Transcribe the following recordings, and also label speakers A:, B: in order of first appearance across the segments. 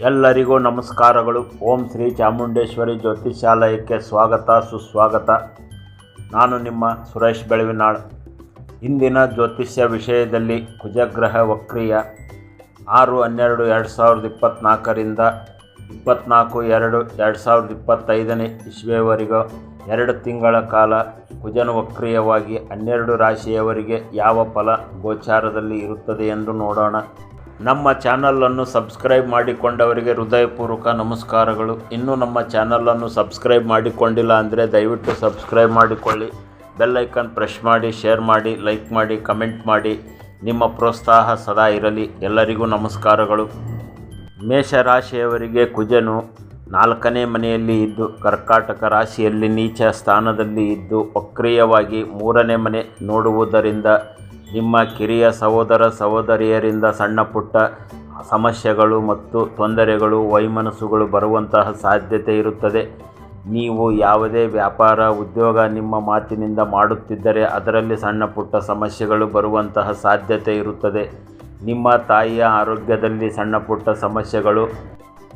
A: ಎಲ್ಲರಿಗೂ ನಮಸ್ಕಾರಗಳು. ಓಂ ಶ್ರೀ ಚಾಮುಂಡೇಶ್ವರಿ ಜ್ಯೋತಿಷಾಲಯಕ್ಕೆ ಸ್ವಾಗತ, ಸುಸ್ವಾಗತ. ನಾನು ನಿಮ್ಮ ಸುರೇಶ್ ಬೆಳವಿನಾಳ್. ಇಂದಿನ ಜ್ಯೋತಿಷ್ಯ ವಿಷಯದಲ್ಲಿ ಕುಜಗ್ರಹ ವಕ್ರಿಯ ಆರು ಹನ್ನೆರಡು ಎರಡು ಸಾವಿರದ ಇಪ್ಪತ್ತ್ನಾಲ್ಕರಿಂದ ಇಪ್ಪತ್ತ್ನಾಲ್ಕು ಎರಡು ಎರಡು ಸಾವಿರದ ಇಪ್ಪತ್ತೈದನೇ ಇಸ್ವಿಯವರೆಗೂ ಎರಡು ತಿಂಗಳ ಕಾಲ ಕುಜನು ವಕ್ರಿಯವಾಗಿ ಹನ್ನೆರಡು ರಾಶಿಯವರಿಗೆ ಯಾವ ಫಲ ಗೋಚಾರದಲ್ಲಿ ಇರುತ್ತದೆ ಎಂದು ನೋಡೋಣ. ನಮ್ಮ ಚಾನಲನ್ನು ಸಬ್ಸ್ಕ್ರೈಬ್ ಮಾಡಿಕೊಂಡವರಿಗೆ ಹೃದಯಪೂರ್ವಕ ನಮಸ್ಕಾರಗಳು. ಇನ್ನೂ ನಮ್ಮ ಚಾನಲನ್ನು ಸಬ್ಸ್ಕ್ರೈಬ್ ಮಾಡಿಕೊಂಡಿಲ್ಲ ಅಂದರೆ ದಯವಿಟ್ಟು ಸಬ್ಸ್ಕ್ರೈಬ್ ಮಾಡಿಕೊಳ್ಳಿ. ಬೆಲ್ ಐಕನ್ ಪ್ರೆಸ್ ಮಾಡಿ ಶೇರ್ ಮಾಡಿ ಲೈಕ್ ಮಾಡಿ ಕಮೆಂಟ್ ಮಾಡಿ. ನಿಮ್ಮ ಪ್ರೋತ್ಸಾಹ ಸದಾ ಇರಲಿ. ಎಲ್ಲರಿಗೂ ನಮಸ್ಕಾರಗಳು. ಮೇಷರಾಶಿಯವರಿಗೆ ಕುಜನು ನಾಲ್ಕನೇ ಮನೆಯಲ್ಲಿ ಇದ್ದು, ಕರ್ಕಾಟಕ ರಾಶಿಯಲ್ಲಿ ನೀಚ ಸ್ಥಾನದಲ್ಲಿ ಇದ್ದು, ವಕ್ರೀಯವಾಗಿ ಮೂರನೇ ಮನೆ ನೋಡುವುದರಿಂದ ನಿಮ್ಮ ಕಿರಿಯ ಸಹೋದರ ಸಹೋದರಿಯರಿಂದ ಸಣ್ಣ ಪುಟ್ಟ ಸಮಸ್ಯೆಗಳು ಮತ್ತು ತೊಂದರೆಗಳು, ವೈಮನಸ್ಸುಗಳು ಬರುವಂತಹ ಸಾಧ್ಯತೆ ಇರುತ್ತದೆ. ನೀವು ಯಾವುದೇ ವ್ಯಾಪಾರ, ಉದ್ಯೋಗ ನಿಮ್ಮ ಮಾತಿನಿಂದ ಮಾಡುತ್ತಿದ್ದರೆ ಅದರಲ್ಲಿ ಸಣ್ಣ ಪುಟ್ಟ ಸಮಸ್ಯೆಗಳು ಬರುವಂತಹ ಸಾಧ್ಯತೆ ಇರುತ್ತದೆ. ನಿಮ್ಮ ತಾಯಿಯ ಆರೋಗ್ಯದಲ್ಲಿ ಸಣ್ಣ ಪುಟ್ಟ ಸಮಸ್ಯೆಗಳು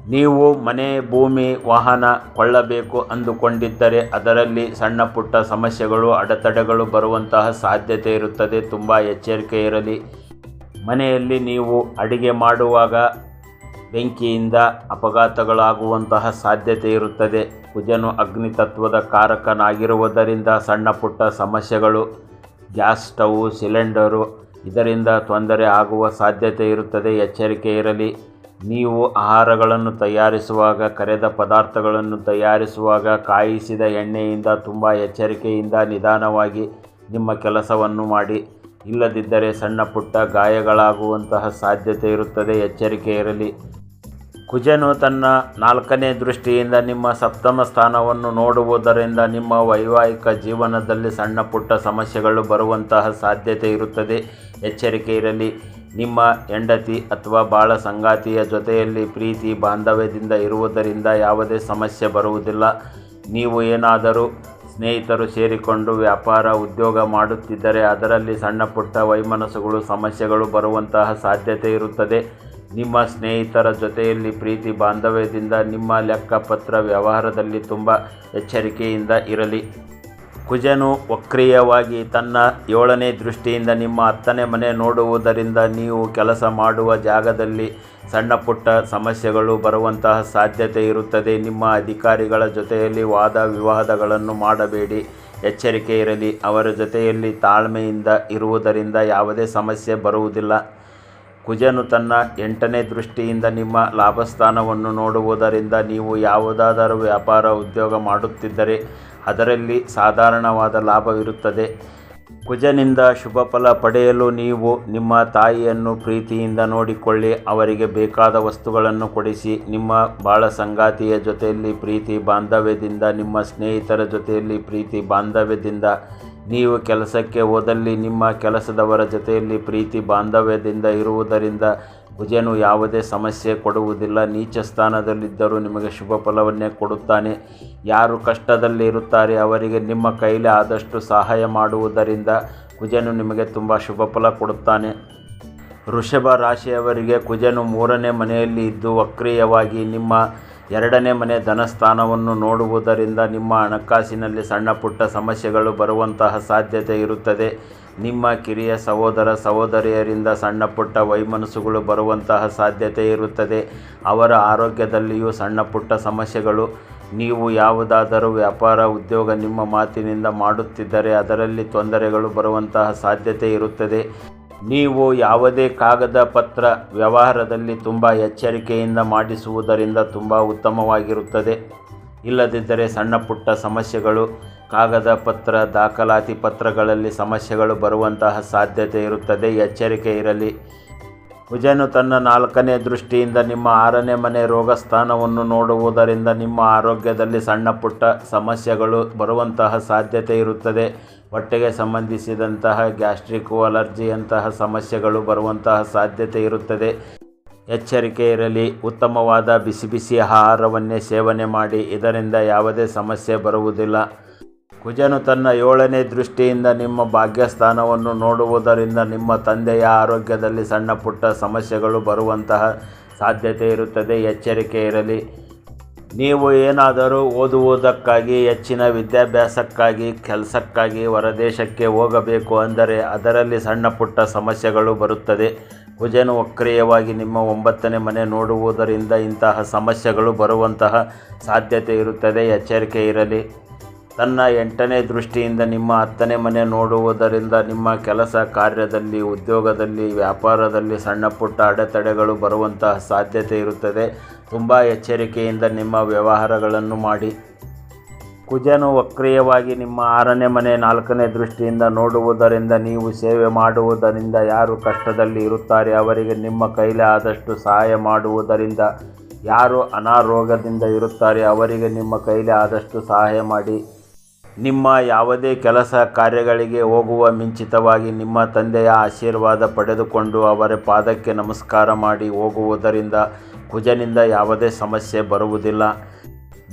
A: ನೀವು ಮನೆ, ಭೂಮಿ, ವಾಹನ ಕೊಳ್ಳಬೇಕು ಅಂದುಕೊಂಡಿದ್ದರೆ ಅದರಲ್ಲಿ ಸಣ್ಣ ಪುಟ್ಟ ಸಮಸ್ಯೆಗಳು, ಅಡೆತಡೆಗಳು ಬರುವಂತಹ ಸಾಧ್ಯತೆ ಇರುತ್ತದೆ. ತುಂಬ ಎಚ್ಚರಿಕೆ ಇರಲಿ. ಮನೆಯಲ್ಲಿ ನೀವು ಅಡಿಗೆ ಮಾಡುವಾಗ ಬೆಂಕಿಯಿಂದ ಅಪಘಾತಗಳಾಗುವಂತಹ ಸಾಧ್ಯತೆ ಇರುತ್ತದೆ. ಕುಜನು ಅಗ್ನಿ ತತ್ವದ ಕಾರಕನಾಗಿರುವುದರಿಂದ ಸಣ್ಣ ಪುಟ್ಟ ಸಮಸ್ಯೆಗಳು, ಗ್ಯಾಸ್ ಸ್ಟವ್, ಸಿಲಿಂಡರು ಇದರಿಂದ ತೊಂದರೆ ಆಗುವ ಸಾಧ್ಯತೆ ಇರುತ್ತದೆ. ಎಚ್ಚರಿಕೆ ಇರಲಿ. ನೀವು ಆಹಾರಗಳನ್ನು ತಯಾರಿಸುವಾಗ, ಕರೆದ ಪದಾರ್ಥಗಳನ್ನು ತಯಾರಿಸುವಾಗ ಕಾಯಿಸಿದ ಎಣ್ಣೆಯಿಂದ ತುಂಬ ಎಚ್ಚರಿಕೆಯಿಂದ ನಿಧಾನವಾಗಿ ನಿಮ್ಮ ಕೆಲಸವನ್ನು ಮಾಡಿ. ಇಲ್ಲದಿದ್ದರೆ ಸಣ್ಣ ಪುಟ್ಟ ಗಾಯಗಳಾಗುವಂತಹ ಸಾಧ್ಯತೆ ಇರುತ್ತದೆ, ಎಚ್ಚರಿಕೆ ಇರಲಿ. ಕುಜನು ತನ್ನ ನಾಲ್ಕನೇ ದೃಷ್ಟಿಯಿಂದ ನಿಮ್ಮ ಸಪ್ತಮ ಸ್ಥಾನವನ್ನು ನೋಡುವುದರಿಂದ ನಿಮ್ಮ ವೈವಾಹಿಕ ಜೀವನದಲ್ಲಿ ಸಣ್ಣ ಪುಟ್ಟ ಸಮಸ್ಯೆಗಳು ಬರುವಂತಹ ಸಾಧ್ಯತೆ ಇರುತ್ತದೆ, ಎಚ್ಚರಿಕೆ ಇರಲಿ. ನಿಮ್ಮ ಹೆಂಡತಿ ಅಥವಾ ಬಾಳ ಸಂಗಾತಿಯ ಜೊತೆಯಲ್ಲಿ ಪ್ರೀತಿ ಬಾಂಧವ್ಯದಿಂದ ಇರುವುದರಿಂದ ಯಾವುದೇ ಸಮಸ್ಯೆ ಬರುವುದಿಲ್ಲ. ನೀವು ಏನಾದರೂ ಸ್ನೇಹಿತರು ಸೇರಿಕೊಂಡು ವ್ಯಾಪಾರ, ಉದ್ಯೋಗ ಮಾಡುತ್ತಿದ್ದರೆ ಅದರಲ್ಲಿ ಸಣ್ಣ ಪುಟ್ಟ ವೈಮನಸ್ಸುಗಳು, ಸಮಸ್ಯೆಗಳು ಬರುವಂತಹ ಸಾಧ್ಯತೆ ಇರುತ್ತದೆ. ನಿಮ್ಮ ಸ್ನೇಹಿತರ ಜೊತೆಯಲ್ಲಿ ಪ್ರೀತಿ ಬಾಂಧವ್ಯದಿಂದ ನಿಮ್ಮ ಲೆಕ್ಕಪತ್ರ ವ್ಯವಹಾರದಲ್ಲಿ ತುಂಬ ಎಚ್ಚರಿಕೆಯಿಂದ ಇರಲಿ. ಕುಜನು ವಕ್ರಿಯವಾಗಿ ತನ್ನ ಏಳನೇ ದೃಷ್ಟಿಯಿಂದ ನಿಮ್ಮ ಹತ್ತನೇ ಮನೆ ನೋಡುವುದರಿಂದ ನೀವು ಕೆಲಸ ಮಾಡುವ ಜಾಗದಲ್ಲಿ ಸಣ್ಣ ಪುಟ್ಟ ಸಮಸ್ಯೆಗಳು ಬರುವಂತಹ ಸಾಧ್ಯತೆ ಇರುತ್ತದೆ. ನಿಮ್ಮ ಅಧಿಕಾರಿಗಳ ಜೊತೆಯಲ್ಲಿ ವಾದ ವಿವಾದಗಳನ್ನು ಮಾಡಬೇಡಿ. ಎಚ್ಚರಿಕೆ ಇರಲಿ. ಅವರ ಜೊತೆಯಲ್ಲಿ ತಾಳ್ಮೆಯಿಂದ ಇರುವುದರಿಂದ ಯಾವುದೇ ಸಮಸ್ಯೆ ಬರುವುದಿಲ್ಲ. ಕುಜನು ತನ್ನ ಎಂಟನೇ ದೃಷ್ಟಿಯಿಂದ ನಿಮ್ಮ ಲಾಭಸ್ಥಾನವನ್ನು ನೋಡುವುದರಿಂದ ನೀವು ಯಾವುದಾದರೂ ವ್ಯಾಪಾರ ಉದ್ಯೋಗ ಮಾಡುತ್ತಿದ್ದರೆ ಅದರಲ್ಲಿ ಸಾಧಾರಣವಾದ ಲಾಭವಿರುತ್ತದೆ. ಕುಜನಿಂದ ಶುಭ ಫಲ ಪಡೆಯಲು ನೀವು ನಿಮ್ಮ ತಾಯಿಯನ್ನು ಪ್ರೀತಿಯಿಂದ ನೋಡಿಕೊಳ್ಳಿ. ಅವರಿಗೆ ಬೇಕಾದ ವಸ್ತುಗಳನ್ನು ಕೊಡಿಸಿ. ನಿಮ್ಮ ಬಾಳ ಸಂಗಾತಿಯ ಜೊತೆಯಲ್ಲಿ ಪ್ರೀತಿ ಬಾಂಧವ್ಯದಿಂದ, ನಿಮ್ಮ ಸ್ನೇಹಿತರ ಜೊತೆಯಲ್ಲಿ ಪ್ರೀತಿ ಬಾಂಧವ್ಯದಿಂದ ನೀವು ಕೆಲಸಕ್ಕೆ ಹೋದಲ್ಲಿ ನಿಮ್ಮ ಕೆಲಸದವರ ಜೊತೆಯಲ್ಲಿ ಪ್ರೀತಿ ಬಾಂಧವ್ಯದಿಂದ ಇರುವುದರಿಂದ ಭುಜನು ಯಾವುದೇ ಸಮಸ್ಯೆ ಕೊಡುವುದಿಲ್ಲ. ನೀಚ ಸ್ಥಾನದಲ್ಲಿದ್ದರೂ ನಿಮಗೆ ಶುಭ ಫಲವನ್ನೇ ಕೊಡುತ್ತಾನೆ. ಯಾರು ಕಷ್ಟದಲ್ಲಿ ಇರುತ್ತಾರೆ ಅವರಿಗೆ ನಿಮ್ಮ ಕೈಲಿ ಆದಷ್ಟು ಸಹಾಯ ಮಾಡುವುದರಿಂದ ಕುಜನು ನಿಮಗೆ ತುಂಬ ಶುಭ ಫಲ ಕೊಡುತ್ತಾನೆ. ವೃಷಭ ರಾಶಿಯವರಿಗೆ ಕುಜನು ಮೂರನೇ ಮನೆಯಲ್ಲಿ ಇದ್ದು ವಕ್ರೀಯವಾಗಿ ನಿಮ್ಮ ಎರಡನೇ ಮನೆ ಧನಸ್ಥಾನವನ್ನು ನೋಡುವುದರಿಂದ ನಿಮ್ಮ ಹಣಕಾಸಿನಲ್ಲಿ ಸಣ್ಣ ಪುಟ್ಟ ಸಮಸ್ಯೆಗಳು ಬರುವಂತಹ ಸಾಧ್ಯತೆ ಇರುತ್ತದೆ. ನಿಮ್ಮ ಕಿರಿಯ ಸಹೋದರ ಸಹೋದರಿಯರಿಂದ ಸಣ್ಣ ಪುಟ್ಟ ವೈಮನಸ್ಸುಗಳು ಬರುವಂತಹ ಸಾಧ್ಯತೆ ಇರುತ್ತದೆ. ಅವರ ಆರೋಗ್ಯದಲ್ಲಿಯೂ ಸಣ್ಣ ಪುಟ್ಟ ಸಮಸ್ಯೆಗಳು. ನೀವು ಯಾವುದಾದರೂ ವ್ಯಾಪಾರ, ಉದ್ಯೋಗ ನಿಮ್ಮ ಮಾತಿನಿಂದ ಮಾಡುತ್ತಿದ್ದರೆ ಅದರಲ್ಲಿ ತೊಂದರೆಗಳು ಬರುವಂತಹ ಸಾಧ್ಯತೆ ಇರುತ್ತದೆ. ನೀವು ಯಾವುದೇ ಕಾಗದ ಪತ್ರ ವ್ಯವಹಾರದಲ್ಲಿ ತುಂಬ ಎಚ್ಚರಿಕೆಯಿಂದ ಮಾಡಿಸುವುದರಿಂದ ತುಂಬ ಉತ್ತಮವಾಗಿರುತ್ತದೆ. ಇಲ್ಲದಿದ್ದರೆ ಸಣ್ಣ ಪುಟ್ಟ ಸಮಸ್ಯೆಗಳು, ಕಾಗದ ಪತ್ರ, ದಾಖಲಾತಿ ಪತ್ರಗಳಲ್ಲಿ ಸಮಸ್ಯೆಗಳು ಬರುವಂತಹ ಸಾಧ್ಯತೆ ಇರುತ್ತದೆ. ಎಚ್ಚರಿಕೆ ಇರಲಿ. ಕುಜನು ತನ್ನ ನಾಲ್ಕನೇ ದೃಷ್ಟಿಯಿಂದ ನಿಮ್ಮ ಆರನೇ ಮನೆ ರೋಗಸ್ಥಾನವನ್ನು ನೋಡುವುದರಿಂದ ನಿಮ್ಮ ಆರೋಗ್ಯದಲ್ಲಿ ಸಣ್ಣ ಪುಟ್ಟ ಸಮಸ್ಯೆಗಳು ಬರುವಂತಹ ಸಾಧ್ಯತೆ ಇರುತ್ತದೆ. ಹೊಟ್ಟೆಗೆ ಸಂಬಂಧಿಸಿದಂತಹ ಗ್ಯಾಸ್ಟ್ರಿಕ್ ಅಲರ್ಜಿಯಂತಹ ಸಮಸ್ಯೆಗಳು ಬರುವಂತಹ ಸಾಧ್ಯತೆ ಇರುತ್ತದೆ. ಎಚ್ಚರಿಕೆ ಇರಲಿ, ಉತ್ತಮವಾದ ಬಿಸಿ ಬಿಸಿ ಆಹಾರವನ್ನೇ ಸೇವನೆ ಮಾಡಿ, ಇದರಿಂದ ಯಾವುದೇ ಸಮಸ್ಯೆ ಬರುವುದಿಲ್ಲ. ಕುಜನು ತನ್ನ ಏಳನೇ ದೃಷ್ಟಿಯಿಂದ ನಿಮ್ಮ ಭಾಗ್ಯಸ್ಥಾನವನ್ನು ನೋಡುವುದರಿಂದ ನಿಮ್ಮ ತಂದೆಯ ಆರೋಗ್ಯದಲ್ಲಿ ಸಣ್ಣ ಪುಟ್ಟ ಸಮಸ್ಯೆಗಳು ಬರುವಂತಹ ಸಾಧ್ಯತೆ ಇರುತ್ತದೆ, ಎಚ್ಚರಿಕೆ ಇರಲಿ. ನೀವು ಏನಾದರೂ ಓದುವುದಕ್ಕಾಗಿ, ಹೆಚ್ಚಿನ ವಿದ್ಯಾಭ್ಯಾಸಕ್ಕಾಗಿ, ಕೆಲಸಕ್ಕಾಗಿ ಹೊರದೇಶಕ್ಕೆ ಹೋಗಬೇಕು ಅಂದರೆ ಅದರಲ್ಲಿ ಸಣ್ಣ ಪುಟ್ಟ ಸಮಸ್ಯೆಗಳು ಬರುತ್ತದೆ. ಕುಜನು ವಕ್ರಿಯವಾಗಿ ನಿಮ್ಮ ಒಂಬತ್ತನೇ ಮನೆ ನೋಡುವುದರಿಂದ ಇಂತಹ ಸಮಸ್ಯೆಗಳು ಬರುವಂತಹ ಸಾಧ್ಯತೆ ಇರುತ್ತದೆ, ಎಚ್ಚರಿಕೆ ಇರಲಿ. ತನ್ನ ಎಂಟನೇ ದೃಷ್ಟಿಯಿಂದ ನಿಮ್ಮ ಹತ್ತನೇ ಮನೆ ನೋಡುವುದರಿಂದ ನಿಮ್ಮ ಕೆಲಸ ಕಾರ್ಯದಲ್ಲಿ, ಉದ್ಯೋಗದಲ್ಲಿ, ವ್ಯಾಪಾರದಲ್ಲಿ ಸಣ್ಣ ಪುಟ್ಟ ಅಡೆತಡೆಗಳು ಬರುವಂತಹ ಸಾಧ್ಯತೆ ಇರುತ್ತದೆ. ತುಂಬ ಎಚ್ಚರಿಕೆಯಿಂದ ನಿಮ್ಮ ವ್ಯವಹಾರಗಳನ್ನು ಮಾಡಿ. ಕುಜನು ವಕ್ರಿಯವಾಗಿ ನಿಮ್ಮ ಆರನೇ ಮನೆ ನಾಲ್ಕನೇ ದೃಷ್ಟಿಯಿಂದ ನೋಡುವುದರಿಂದ ನೀವು ಸೇವೆ ಮಾಡುವುದರಿಂದ ಯಾರು ಕಷ್ಟದಲ್ಲಿ ಇರುತ್ತಾರೆ, ಅವರಿಗೆ ನಿಮ್ಮ ಕೈಲಿ ಆದಷ್ಟು ಸಹಾಯ ಮಾಡುವುದರಿಂದ ಯಾರು ಅನಾರೋಗ್ಯದಿಂದ ಇರುತ್ತಾರೆ, ಅವರಿಗೆ ನಿಮ್ಮ ಕೈಲಿ ಆದಷ್ಟು ಸಹಾಯ ಮಾಡಿ. ನಿಮ್ಮ ಯಾವುದೇ ಕೆಲಸ ಕಾರ್ಯಗಳಿಗೆ ಹೋಗುವ ಮುಂಚಿತವಾಗಿ ನಿಮ್ಮ ತಂದೆಯ ಆಶೀರ್ವಾದ ಪಡೆದುಕೊಂಡು ಅವರ ಪಾದಕ್ಕೆ ನಮಸ್ಕಾರ ಮಾಡಿ ಹೋಗುವುದರಿಂದ ಕುಜನಿಂದ ಯಾವುದೇ ಸಮಸ್ಯೆ ಬರುವುದಿಲ್ಲ.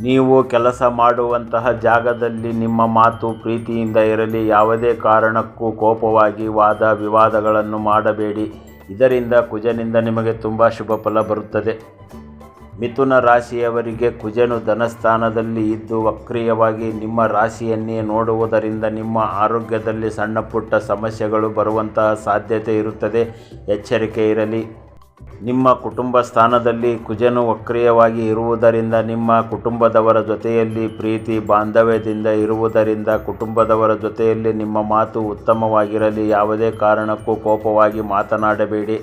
A: ನೀವು ಕೆಲಸ ಮಾಡುವಂತಹ ಜಾಗದಲ್ಲಿ ನಿಮ್ಮ ಮಾತು ಪ್ರೀತಿಯಿಂದ ಇರಲಿ, ಯಾವುದೇ ಕಾರಣಕ್ಕೂ ಕೋಪವಾಗಿ ವಾದ ವಿವಾದಗಳನ್ನು ಮಾಡಬೇಡಿ. ಇದರಿಂದ ಕುಜನಿಂದ ನಿಮಗೆ ತುಂಬ ಶುಭ ಫಲ ಬರುತ್ತದೆ. ಮಿಥುನ ರಾಶಿಯವರಿಗೆ ಕುಜನು ಧನಸ್ಥಾನದಲ್ಲಿ ಇದ್ದು ವಕ್ರಿಯವಾಗಿ ನಿಮ್ಮ ರಾಶಿಯನ್ನೇ ನೋಡುವುದರಿಂದ ನಿಮ್ಮ ಆರೋಗ್ಯದಲ್ಲಿ ಸಣ್ಣ ಪುಟ್ಟ ಸಮಸ್ಯೆಗಳು ಬರುವಂತಹ ಸಾಧ್ಯತೆ ಇರುತ್ತದೆ. ಎಚ್ಚರಿಕೆ ಇರಲಿ. ನಿಮ್ಮ ಕುಟುಂಬ ಸ್ಥಾನದಲ್ಲಿ ಕುಜನು ವಕ್ರಿಯವಾಗಿ ಇರುವುದರಿಂದ ನಿಮ್ಮ ಕುಟುಂಬದವರ ಜೊತೆಯಲ್ಲಿ ಪ್ರೀತಿ, ಬಾಂಧವ್ಯದಿಂದ ಇರುವುದರಿಂದ ಕುಟುಂಬದವರ ಜೊತೆಯಲ್ಲಿ ನಿಮ್ಮ ಮಾತು ಉತ್ತಮವಾಗಿರಲಿ. ಯಾವುದೇ ಕಾರಣಕ್ಕೂ ಕೋಪವಾಗಿ ಮಾತನಾಡಬೇಡಿ.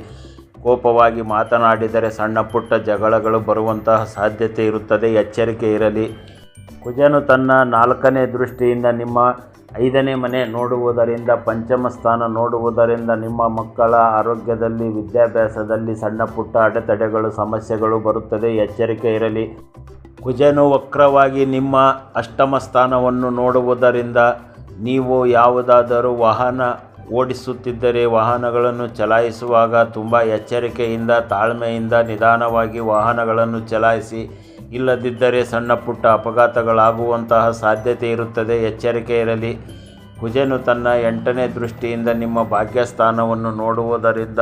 A: ಕೋಪವಾಗಿ ಮಾತನಾಡಿದರೆ ಸಣ್ಣ ಪುಟ್ಟ ಜಗಳಗಳು ಬರುವಂತಹ ಸಾಧ್ಯತೆ ಇರುತ್ತದೆ, ಎಚ್ಚರಿಕೆ ಇರಲಿ. ಕುಜನು ತನ್ನ ನಾಲ್ಕನೇ ದೃಷ್ಟಿಯಿಂದ ನಿಮ್ಮ ಐದನೇ ಮನೆ ನೋಡುವುದರಿಂದ, ಪಂಚಮ ಸ್ಥಾನ ನೋಡುವುದರಿಂದ ನಿಮ್ಮ ಮಕ್ಕಳ ಆರೋಗ್ಯದಲ್ಲಿ, ವಿದ್ಯಾಭ್ಯಾಸದಲ್ಲಿ ಸಣ್ಣ ಪುಟ್ಟ ಅಡೆತಡೆಗಳು, ಸಮಸ್ಯೆಗಳು ಬರುತ್ತದೆ, ಎಚ್ಚರಿಕೆ ಇರಲಿ. ಕುಜನು ವಕ್ರವಾಗಿ ನಿಮ್ಮ ಅಷ್ಟಮ ಸ್ಥಾನವನ್ನು ನೋಡುವುದರಿಂದ ನೀವು ಯಾವುದಾದರೂ ವಾಹನ ಓಡಿಸುತ್ತಿದ್ದರೆ ವಾಹನಗಳನ್ನು ಚಲಾಯಿಸುವಾಗ ತುಂಬ ಎಚ್ಚರಿಕೆಯಿಂದ, ತಾಳ್ಮೆಯಿಂದ, ನಿಧಾನವಾಗಿ ವಾಹನಗಳನ್ನು ಚಲಾಯಿಸಿ, ಇಲ್ಲದಿದ್ದರೆ ಸಣ್ಣ ಪುಟ್ಟ ಅಪಘಾತಗಳಾಗುವಂತಹ ಸಾಧ್ಯತೆ ಇರುತ್ತದೆ. ಎಚ್ಚರಿಕೆ ಇರಲಿ ಕುಜನು ತನ್ನ ಎಂಟನೇ ದೃಷ್ಟಿಯಿಂದ ನಿಮ್ಮ ಭಾಗ್ಯಸ್ಥಾನವನ್ನು ನೋಡುವುದರಿಂದ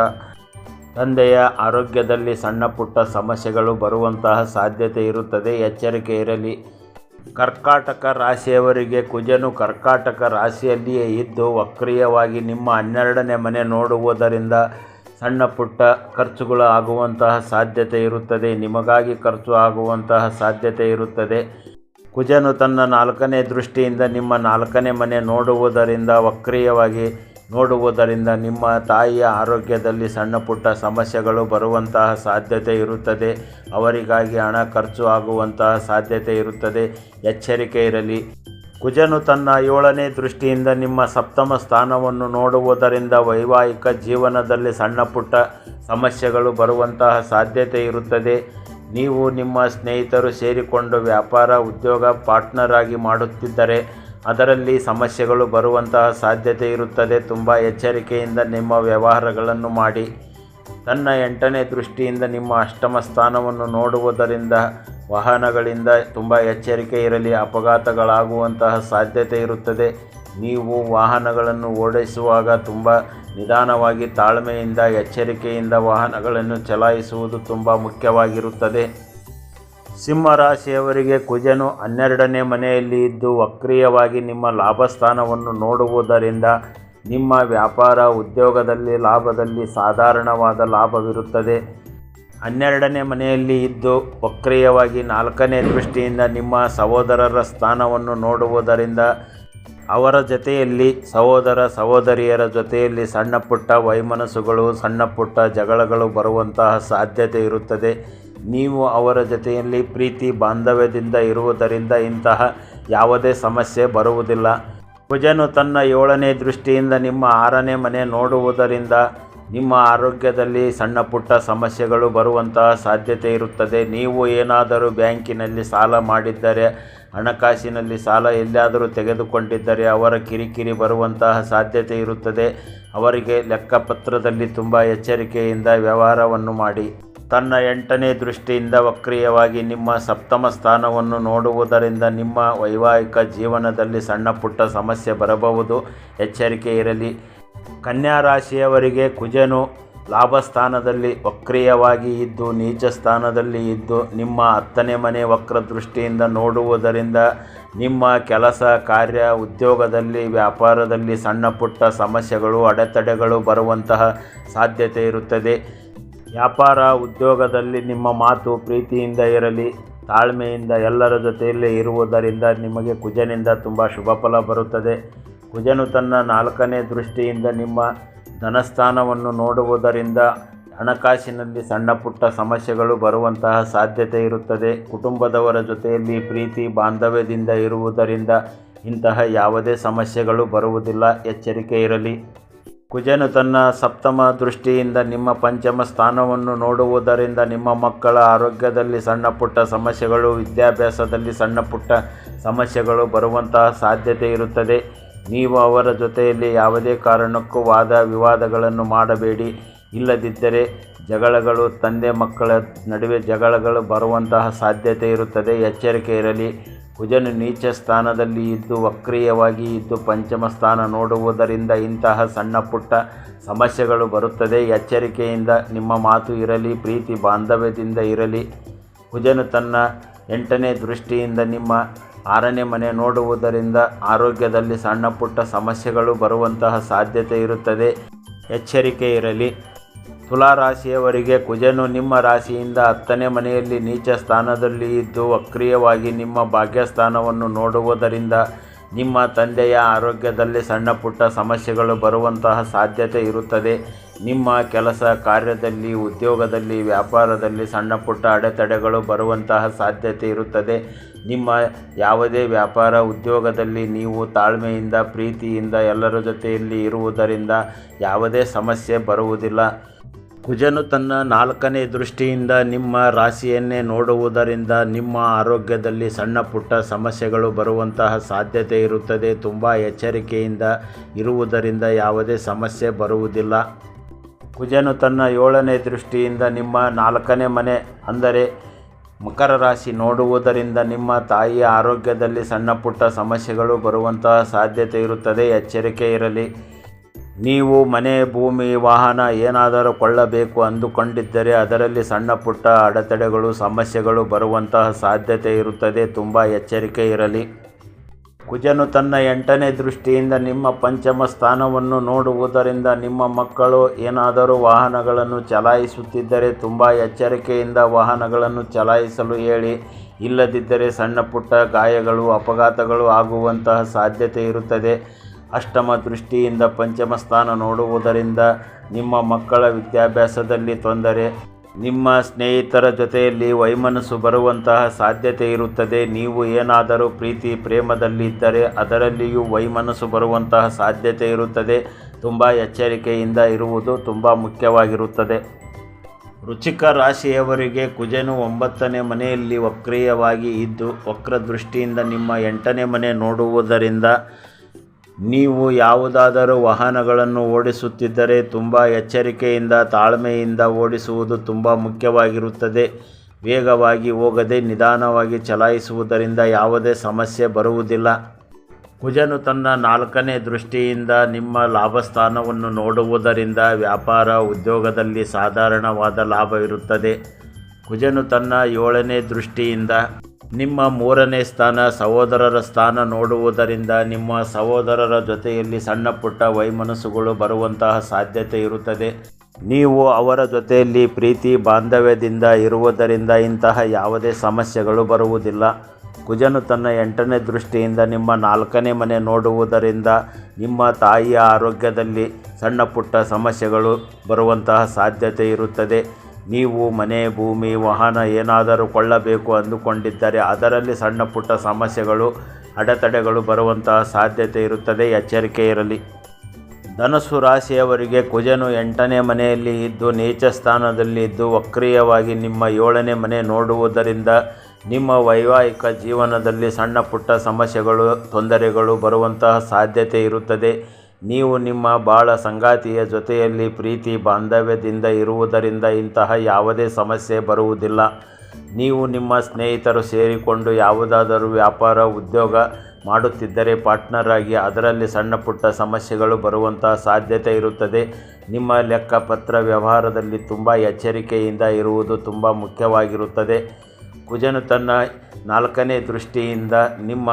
A: ತಂದೆಯ ಆರೋಗ್ಯದಲ್ಲಿ ಸಣ್ಣ ಪುಟ್ಟ ಸಮಸ್ಯೆಗಳು ಬರುವಂತಹ ಸಾಧ್ಯತೆ ಇರುತ್ತದೆ. ಎಚ್ಚರಿಕೆ ಇರಲಿ ಕರ್ಕಾಟಕ ರಾಶಿಯವರಿಗೆ ಕುಜನು ಕರ್ಕಾಟಕ ರಾಶಿಯಲ್ಲಿಯೇ ಇದ್ದು ವಕ್ರೀಯವಾಗಿ ನಿಮ್ಮ ಹನ್ನೆರಡನೇ ಮನೆ ನೋಡುವುದರಿಂದ ಸಣ್ಣ ಪುಟ್ಟ ಖರ್ಚುಗಳು ಆಗುವಂತಹ ಸಾಧ್ಯತೆ ಇರುತ್ತದೆ. ನಿಮಗಾಗಿ ಖರ್ಚು ಆಗುವಂತಹ ಸಾಧ್ಯತೆ ಇರುತ್ತದೆ. ಕುಜನು ತನ್ನ ನಾಲ್ಕನೇ ದೃಷ್ಟಿಯಿಂದ ನಿಮ್ಮ ನಾಲ್ಕನೇ ಮನೆ ನೋಡುವುದರಿಂದ ವಕ್ರೀಯವಾಗಿ ನೋಡುವುದರಿಂದ ನಿಮ್ಮ ತಾಯಿಯ ಆರೋಗ್ಯದಲ್ಲಿ ಸಣ್ಣ ಪುಟ್ಟ ಸಮಸ್ಯೆಗಳು ಬರುವಂತಹ ಸಾಧ್ಯತೆ ಇರುತ್ತದೆ. ಅವರಿಗಾಗಿ ಹಣ ಖರ್ಚು ಆಗುವಂತಹ ಸಾಧ್ಯತೆ ಇರುತ್ತದೆ. ಎಚ್ಚರಿಕೆ ಇರಲಿ. ಕುಜನು ತನ್ನ ಏಳನೇ ದೃಷ್ಟಿಯಿಂದ ನಿಮ್ಮ ಸಪ್ತಮ ಸ್ಥಾನವನ್ನು ನೋಡುವುದರಿಂದ ವೈವಾಹಿಕ ಜೀವನದಲ್ಲಿ ಸಣ್ಣ ಪುಟ್ಟ ಸಮಸ್ಯೆಗಳು ಬರುವಂತಹ ಸಾಧ್ಯತೆ ಇರುತ್ತದೆ. ನೀವು ನಿಮ್ಮ ಸ್ನೇಹಿತರು ಸೇರಿಕೊಂಡು ವ್ಯಾಪಾರ, ಉದ್ಯೋಗ, ಪಾರ್ಟ್ನರ್ ಆಗಿ ಮಾಡುತ್ತಿದ್ದರೆ ಅದರಲ್ಲಿ ಸಮಸ್ಯೆಗಳು ಬರುವಂತಹ ಸಾಧ್ಯತೆ ಇರುತ್ತದೆ. ತುಂಬ ಎಚ್ಚರಿಕೆಯಿಂದ ನಿಮ್ಮ ವ್ಯವಹಾರಗಳನ್ನು ಮಾಡಿ. ತನ್ನ ಎಂಟನೇ ದೃಷ್ಟಿಯಿಂದ ನಿಮ್ಮ ಅಷ್ಟಮ ಸ್ಥಾನವನ್ನು ನೋಡುವುದರಿಂದ ವಾಹನಗಳಿಂದ ತುಂಬ ಎಚ್ಚರಿಕೆ ಇರಲಿ. ಅಪಘಾತಗಳಾಗುವಂತಹ ಸಾಧ್ಯತೆ ಇರುತ್ತದೆ. ನೀವು ವಾಹನಗಳನ್ನು ಓಡಿಸುವಾಗ ತುಂಬ ನಿಧಾನವಾಗಿ ತಾಳ್ಮೆಯಿಂದ, ಎಚ್ಚರಿಕೆಯಿಂದ ವಾಹನಗಳನ್ನು ಚಲಾಯಿಸುವುದು ತುಂಬ ಮುಖ್ಯವಾಗಿರುತ್ತದೆ. ಸಿಂಹರಾಶಿಯವರಿಗೆ ಕುಜನು ಹನ್ನೆರಡನೇ ಮನೆಯಲ್ಲಿ ಇದ್ದು ವಕ್ರಿಯವಾಗಿ ನಿಮ್ಮ ಲಾಭಸ್ಥಾನವನ್ನು ನೋಡುವುದರಿಂದ ನಿಮ್ಮ ವ್ಯಾಪಾರ ಉದ್ಯೋಗದಲ್ಲಿ ಲಾಭದಲ್ಲಿ ಸಾಧಾರಣವಾದ ಲಾಭವಿರುತ್ತದೆ. ಹನ್ನೆರಡನೇ ಮನೆಯಲ್ಲಿ ಇದ್ದು ವಕ್ರಿಯವಾಗಿ ನಾಲ್ಕನೇ ದೃಷ್ಟಿಯಿಂದ ನಿಮ್ಮ ಸಹೋದರರ ಸ್ಥಾನವನ್ನು ನೋಡುವುದರಿಂದ ಅವರ ಜೊತೆಯಲ್ಲಿ ಸಹೋದರ ಸಹೋದರಿಯರ ಜೊತೆಯಲ್ಲಿ ಸಣ್ಣ ಪುಟ್ಟ ವೈಮನಸ್ಸುಗಳು, ಸಣ್ಣ ಪುಟ್ಟ ಜಗಳಗಳು ಬರುವಂತಹ ಸಾಧ್ಯತೆ ಇರುತ್ತದೆ. ನೀವು ಅವರ ಜೊತೆಯಲ್ಲಿ ಪ್ರೀತಿ ಬಾಂಧವ್ಯದಿಂದ ಇರುವುದರಿಂದ ಇಂತಹ ಯಾವುದೇ ಸಮಸ್ಯೆ ಬರುವುದಿಲ್ಲ. ಕುಜನು ತನ್ನ ಏಳನೇ ದೃಷ್ಟಿಯಿಂದ ನಿಮ್ಮ ಆರನೇ ಮನೆ ನೋಡುವುದರಿಂದ ನಿಮ್ಮ ಆರೋಗ್ಯದಲ್ಲಿ ಸಣ್ಣ ಪುಟ್ಟ ಸಮಸ್ಯೆಗಳು ಬರುವಂತಹ ಸಾಧ್ಯತೆ ಇರುತ್ತದೆ. ನೀವು ಏನಾದರೂ ಬ್ಯಾಂಕಿನಲ್ಲಿ ಸಾಲ ಮಾಡಿದ್ದರೆ, ಹಣಕಾಸಿನಲ್ಲಿ ಸಾಲ ಎಲ್ಲಾದರೂ ತೆಗೆದುಕೊಂಡಿದ್ದರೆ ಅವರ ಕಿರಿಕಿರಿ ಬರುವಂತಹ ಸಾಧ್ಯತೆ ಇರುತ್ತದೆ. ಅವರಿಗೆ ಲೆಕ್ಕಪತ್ರದಲ್ಲಿ ತುಂಬ ಎಚ್ಚರಿಕೆಯಿಂದ ವ್ಯವಹಾರವನ್ನು ಮಾಡಿ. ತನ್ನ ಎಂಟನೇ ದೃಷ್ಟಿಯಿಂದ ವಕ್ರಿಯವಾಗಿ ನಿಮ್ಮ ಸಪ್ತಮ ಸ್ಥಾನವನ್ನು ನೋಡುವುದರಿಂದ ನಿಮ್ಮ ವೈವಾಹಿಕ ಜೀವನದಲ್ಲಿ ಸಣ್ಣ ಪುಟ್ಟ ಸಮಸ್ಯೆ ಬರಬಹುದು. ಎಚ್ಚರಿಕೆ ಇರಲಿ. ಕನ್ಯಾ ರಾಶಿಯವರಿಗೆ ಕುಜನು ಲಾಭ ಸ್ಥಾನದಲ್ಲಿ ವಕ್ರೀಯವಾಗಿ ಇದ್ದು, ನೀಚ ಸ್ಥಾನದಲ್ಲಿ ಇದ್ದು, ನಿಮ್ಮ ಹತ್ತನೇ ಮನೆ ವಕ್ರ ದೃಷ್ಟಿಯಿಂದ ನೋಡುವುದರಿಂದ ನಿಮ್ಮ ಕೆಲಸ, ಕಾರ್ಯ, ಉದ್ಯೋಗದಲ್ಲಿ, ವ್ಯಾಪಾರದಲ್ಲಿ ಸಣ್ಣ ಪುಟ್ಟ ಸಮಸ್ಯೆಗಳು, ಅಡೆತಡೆಗಳು ಬರುವಂತಹ ಸಾಧ್ಯತೆ ಇರುತ್ತದೆ. ವ್ಯಾಪಾರ ಉದ್ಯೋಗದಲ್ಲಿ ನಿಮ್ಮ ಮಾತು ಪ್ರೀತಿಯಿಂದ ಇರಲಿ, ತಾಳ್ಮೆಯಿಂದ ಎಲ್ಲರ ಜೊತೆಯಲ್ಲೇ ಇರುವುದರಿಂದ ನಿಮಗೆ ಕುಜನಿಂದ ತುಂಬ ಶುಭ ಫಲ ಬರುತ್ತದೆ. ಕುಜನು ತನ್ನ ನಾಲ್ಕನೇ ದೃಷ್ಟಿಯಿಂದ ನಿಮ್ಮ ಧನಸ್ಥಾನವನ್ನು ನೋಡುವುದರಿಂದ ಹಣಕಾಸಿನಲ್ಲಿ ಸಣ್ಣ ಪುಟ್ಟ ಸಮಸ್ಯೆಗಳು ಬರುವಂತಹ ಸಾಧ್ಯತೆ ಇರುತ್ತದೆ. ಕುಟುಂಬದವರ ಜೊತೆಯಲ್ಲಿ ಪ್ರೀತಿ, ಬಾಂಧವ್ಯದಿಂದ ಇರುವುದರಿಂದ ಇಂತಹ ಯಾವುದೇ ಸಮಸ್ಯೆಗಳು ಬರುವುದಿಲ್ಲ. ಎಚ್ಚರಿಕೆ ಇರಲಿ. ಕುಜನು ತನ್ನ ಸಪ್ತಮ ದೃಷ್ಟಿಯಿಂದ ನಿಮ್ಮ ಪಂಚಮ ಸ್ಥಾನವನ್ನು ನೋಡುವುದರಿಂದ ನಿಮ್ಮ ಮಕ್ಕಳ ಆರೋಗ್ಯದಲ್ಲಿ ಸಣ್ಣ ಪುಟ್ಟ ಸಮಸ್ಯೆಗಳು, ವಿದ್ಯಾಭ್ಯಾಸದಲ್ಲಿ ಸಣ್ಣ ಪುಟ್ಟ ಸಮಸ್ಯೆಗಳು ಬರುವಂತಹ ಸಾಧ್ಯತೆ ಇರುತ್ತದೆ. ನೀವು ಅವರ ಜೊತೆಯಲ್ಲಿ ಯಾವುದೇ ಕಾರಣಕ್ಕೂ ವಾದ ವಿವಾದಗಳನ್ನು ಮಾಡಬೇಡಿ. ಇಲ್ಲದಿದ್ದರೆ ಜಗಳಗಳು, ತಂದೆ ಮಕ್ಕಳ ನಡುವೆ ಜಗಳಗಳು ಬರುವಂತಹ ಸಾಧ್ಯತೆ ಇರುತ್ತದೆ. ಎಚ್ಚರಿಕೆ ಇರಲಿ. ಕುಜನು ನೀಚ ಸ್ಥಾನದಲ್ಲಿ ಇದ್ದು ವಕ್ರೀಯವಾಗಿ ಇದ್ದು ಪಂಚಮ ಸ್ಥಾನ ನೋಡುವುದರಿಂದ ಇಂತಹ ಸಣ್ಣ ಪುಟ್ಟ ಸಮಸ್ಯೆಗಳು ಬರುತ್ತದೆ. ಎಚ್ಚರಿಕೆಯಿಂದ ನಿಮ್ಮ ಮಾತು ಇರಲಿ, ಪ್ರೀತಿ ಬಾಂಧವ್ಯದಿಂದ ಇರಲಿ. ಕುಜನು ತನ್ನ ಎಂಟನೇ ದೃಷ್ಟಿಯಿಂದ ನಿಮ್ಮ ಆರನೇ ಮನೆ ನೋಡುವುದರಿಂದ ಆರೋಗ್ಯದಲ್ಲಿ ಸಣ್ಣ ಪುಟ್ಟ ಸಮಸ್ಯೆಗಳು ಬರುವಂತಹ ಸಾಧ್ಯತೆ ಇರುತ್ತದೆ. ಎಚ್ಚರಿಕೆ ಇರಲಿ. ತುಲಾರಾಶಿಯವರಿಗೆ ಕುಜನು ನಿಮ್ಮ ರಾಶಿಯಿಂದ ಹತ್ತನೇ ಮನೆಯಲ್ಲಿ ನೀಚ ಸ್ಥಾನದಲ್ಲಿ ಇದ್ದು ಅಕ್ರಿಯವಾಗಿ ನಿಮ್ಮ ಭಾಗ್ಯಸ್ಥಾನವನ್ನು ನೋಡುವುದರಿಂದ ನಿಮ್ಮ ತಂದೆಯ ಆರೋಗ್ಯದಲ್ಲಿ ಸಣ್ಣ ಪುಟ್ಟ ಸಮಸ್ಯೆಗಳು ಬರುವಂತಹ ಸಾಧ್ಯತೆ ಇರುತ್ತದೆ. ನಿಮ್ಮ ಕೆಲಸ ಕಾರ್ಯದಲ್ಲಿ, ಉದ್ಯೋಗದಲ್ಲಿ, ವ್ಯಾಪಾರದಲ್ಲಿ ಸಣ್ಣ ಪುಟ್ಟ ಅಡೆತಡೆಗಳು ಬರುವಂತಹ ಸಾಧ್ಯತೆ ಇರುತ್ತದೆ. ನಿಮ್ಮ ಯಾವುದೇ ವ್ಯಾಪಾರ ಉದ್ಯೋಗದಲ್ಲಿ ನೀವು ತಾಳ್ಮೆಯಿಂದ, ಪ್ರೀತಿಯಿಂದ ಎಲ್ಲರ ಜೊತೆಯಲ್ಲಿ ಇರುವುದರಿಂದ ಯಾವುದೇ ಸಮಸ್ಯೆ ಬರುವುದಿಲ್ಲ. ಕುಜನು ತನ್ನ ನಾಲ್ಕನೇ ದೃಷ್ಟಿಯಿಂದ ನಿಮ್ಮ ರಾಶಿಯನ್ನೇ ನೋಡುವುದರಿಂದ ನಿಮ್ಮ ಆರೋಗ್ಯದಲ್ಲಿ ಸಣ್ಣ ಪುಟ್ಟ ಸಮಸ್ಯೆಗಳು ಬರುವಂತಹ ಸಾಧ್ಯತೆ ಇರುತ್ತದೆ. ತುಂಬ ಎಚ್ಚರಿಕೆಯಿಂದ ಇರುವುದರಿಂದ ಯಾವುದೇ ಸಮಸ್ಯೆ ಬರುವುದಿಲ್ಲ. ಕುಜನು ತನ್ನ ಏಳನೇ ದೃಷ್ಟಿಯಿಂದ ನಿಮ್ಮ ನಾಲ್ಕನೇ ಮನೆ, ಅಂದರೆ ಮಕರ ರಾಶಿ ನೋಡುವುದರಿಂದ ನಿಮ್ಮ ತಾಯಿಯ ಆರೋಗ್ಯದಲ್ಲಿ ಸಣ್ಣ ಪುಟ್ಟ ಸಮಸ್ಯೆಗಳು ಬರುವಂತಹ ಸಾಧ್ಯತೆ ಇರುತ್ತದೆ. ಎಚ್ಚರಿಕೆ ಇರಲಿ. ನೀವು ಮನೆ, ಭೂಮಿ, ವಾಹನ ಏನಾದರೂ ಕೊಳ್ಳಬೇಕು ಅಂದುಕೊಂಡಿದ್ದರೆ ಅದರಲ್ಲಿ ಸಣ್ಣ ಪುಟ್ಟ ಅಡೆತಡೆಗಳು, ಸಮಸ್ಯೆಗಳು ಬರುವಂತಹ ಸಾಧ್ಯತೆ ಇರುತ್ತದೆ. ತುಂಬ ಎಚ್ಚರಿಕೆ ಇರಲಿ. ಕುಜನು ತನ್ನ ಎಂಟನೇ ದೃಷ್ಟಿಯಿಂದ ನಿಮ್ಮ ಪಂಚಮ ಸ್ಥಾನವನ್ನು ನೋಡುವುದರಿಂದ ನಿಮ್ಮ ಮಕ್ಕಳು ಏನಾದರೂ ವಾಹನಗಳನ್ನು ಚಲಾಯಿಸುತ್ತಿದ್ದರೆ ತುಂಬ ಎಚ್ಚರಿಕೆಯಿಂದ ವಾಹನಗಳನ್ನು ಚಲಾಯಿಸಲು ಹೇಳಿ. ಇಲ್ಲದಿದ್ದರೆ ಸಣ್ಣ ಪುಟ್ಟ ಗಾಯಗಳು, ಅಪಘಾತಗಳು ಆಗುವಂತಹ ಸಾಧ್ಯತೆ ಇರುತ್ತದೆ. ಅಷ್ಟಮ ದೃಷ್ಟಿಯಿಂದ ಪಂಚಮ ಸ್ಥಾನ ನೋಡುವುದರಿಂದ ನಿಮ್ಮ ಮಕ್ಕಳ ವಿದ್ಯಾಭ್ಯಾಸದಲ್ಲಿ ತೊಂದರೆ. ನಿಮ್ಮ ಸ್ನೇಹಿತರ ಜೊತೆಯಲ್ಲಿ ವೈಮನಸ್ಸು ಬರುವಂತಹ ಸಾಧ್ಯತೆ ಇರುತ್ತದೆ. ನೀವು ಏನಾದರೂ ಪ್ರೀತಿ ಪ್ರೇಮದಲ್ಲಿದ್ದರೆ ಅದರಲ್ಲಿಯೂ ವೈಮನಸ್ಸು ಬರುವಂತಹ ಸಾಧ್ಯತೆ ಇರುತ್ತದೆ. ತುಂಬ ಎಚ್ಚರಿಕೆಯಿಂದ ಇರುವುದು ತುಂಬ ಮುಖ್ಯವಾಗಿರುತ್ತದೆ. ರುಚಿಕ ರಾಶಿಯವರಿಗೆ ಕುಜನು ಒಂಬತ್ತನೇ ಮನೆಯಲ್ಲಿ ವಕ್ರೀಯವಾಗಿ ಇದ್ದು ವಕ್ರ ದೃಷ್ಟಿಯಿಂದ ನಿಮ್ಮ ಎಂಟನೇ ಮನೆ ನೋಡುವುದರಿಂದ ನೀವು ಯಾವುದಾದರೂ ವಾಹನಗಳನ್ನು ಓಡಿಸುತ್ತಿದ್ದರೆ ತುಂಬ ಎಚ್ಚರಿಕೆಯಿಂದ, ತಾಳ್ಮೆಯಿಂದ ಓಡಿಸುವುದು ತುಂಬ ಮುಖ್ಯವಾಗಿರುತ್ತದೆ. ವೇಗವಾಗಿ ಹೋಗದೆ, ನಿಧಾನವಾಗಿ ಚಲಾಯಿಸುವುದರಿಂದ ಯಾವುದೇ ಸಮಸ್ಯೆ ಬರುವುದಿಲ್ಲ. ಕುಜನು ತನ್ನ ನಾಲ್ಕನೇ ದೃಷ್ಟಿಯಿಂದ ನಿಮ್ಮ ಲಾಭಸ್ಥಾನವನ್ನು ನೋಡುವುದರಿಂದ ವ್ಯಾಪಾರ ಉದ್ಯೋಗದಲ್ಲಿ ಸಾಧಾರಣವಾದ ಲಾಭವಿರುತ್ತದೆ. ಕುಜನು ತನ್ನ ಏಳನೇ ದೃಷ್ಟಿಯಿಂದ ನಿಮ್ಮ ಮೂರನೇ ಸ್ಥಾನ ಸಹೋದರರ ಸ್ಥಾನ ನೋಡುವುದರಿಂದ ನಿಮ್ಮ ಸಹೋದರರ ಜೊತೆಯಲ್ಲಿ ಸಣ್ಣ ಪುಟ್ಟ ವೈಮನಸ್ಸುಗಳು ಬರುವಂತಹ ಸಾಧ್ಯತೆ ಇರುತ್ತದೆ. ನೀವು ಅವರ ಜೊತೆಯಲ್ಲಿ ಪ್ರೀತಿ ಬಾಂಧವ್ಯದಿಂದ ಇರುವುದರಿಂದ ಇಂತಹ ಯಾವುದೇ ಸಮಸ್ಯೆಗಳು ಬರುವುದಿಲ್ಲ. ಕುಜನು ತನ್ನ ಎಂಟನೇ ದೃಷ್ಟಿಯಿಂದ ನಿಮ್ಮ ನಾಲ್ಕನೇ ಮನೆ ನೋಡುವುದರಿಂದ ನಿಮ್ಮ ತಾಯಿಯ ಆರೋಗ್ಯದಲ್ಲಿ ಸಣ್ಣ ಪುಟ್ಟ ಸಮಸ್ಯೆಗಳು ಬರುವಂತಹ ಸಾಧ್ಯತೆ ಇರುತ್ತದೆ. ನೀವು ಮನೆ, ಭೂಮಿ, ವಾಹನ ಏನಾದರೂ ಕೊಳ್ಳಬೇಕು ಅಂದುಕೊಂಡಿದ್ದರೆ ಅದರಲ್ಲಿ ಸಣ್ಣ ಪುಟ್ಟ ಸಮಸ್ಯೆಗಳು, ಅಡೆತಡೆಗಳು ಬರುವಂತಹ ಸಾಧ್ಯತೆ ಇರುತ್ತದೆ. ಎಚ್ಚರಿಕೆ ಇರಲಿ. ಧನಸ್ಸು ರಾಶಿಯವರಿಗೆ ಕುಜನು ಎಂಟನೇ ಮನೆಯಲ್ಲಿ ಇದ್ದು ನೀಚ ಸ್ಥಾನದಲ್ಲಿ ಇದ್ದು ವಕ್ರೀಯವಾಗಿ ನಿಮ್ಮ ಏಳನೇ ಮನೆ ನೋಡುವುದರಿಂದ ನಿಮ್ಮ ವೈವಾಹಿಕ ಜೀವನದಲ್ಲಿ ಸಣ್ಣ ಪುಟ್ಟ ಸಮಸ್ಯೆಗಳು, ತೊಂದರೆಗಳು ಬರುವಂತಹ ಸಾಧ್ಯತೆ ಇರುತ್ತದೆ. ನೀವು ನಿಮ್ಮ ಬಾಳ ಸಂಗಾತಿಯ ಜೊತೆಯಲ್ಲಿ ಪ್ರೀತಿ ಬಾಂಧವ್ಯದಿಂದ ಇರುವುದರಿಂದ ಇಂತಹ ಯಾವುದೇ ಸಮಸ್ಯೆ ಬರುವುದಿಲ್ಲ. ನೀವು ನಿಮ್ಮ ಸ್ನೇಹಿತರು ಸೇರಿಕೊಂಡು ಯಾವುದಾದರೂ ವ್ಯಾಪಾರ, ಉದ್ಯೋಗ ಮಾಡುತ್ತಿದ್ದರೆ ಪಾರ್ಟ್ನರ್ ಆಗಿ ಅದರಲ್ಲಿ ಸಣ್ಣ ಪುಟ್ಟ ಸಮಸ್ಯೆಗಳು ಬರುವಂತಹ ಸಾಧ್ಯತೆ ಇರುತ್ತದೆ. ನಿಮ್ಮ ಲೆಕ್ಕಪತ್ರ ವ್ಯವಹಾರದಲ್ಲಿ ತುಂಬ ಎಚ್ಚರಿಕೆಯಿಂದ ಇರುವುದು ತುಂಬ ಮುಖ್ಯವಾಗಿರುತ್ತದೆ. ಕುಜನು ತನ್ನ ನಾಲ್ಕನೇ ದೃಷ್ಟಿಯಿಂದ ನಿಮ್ಮ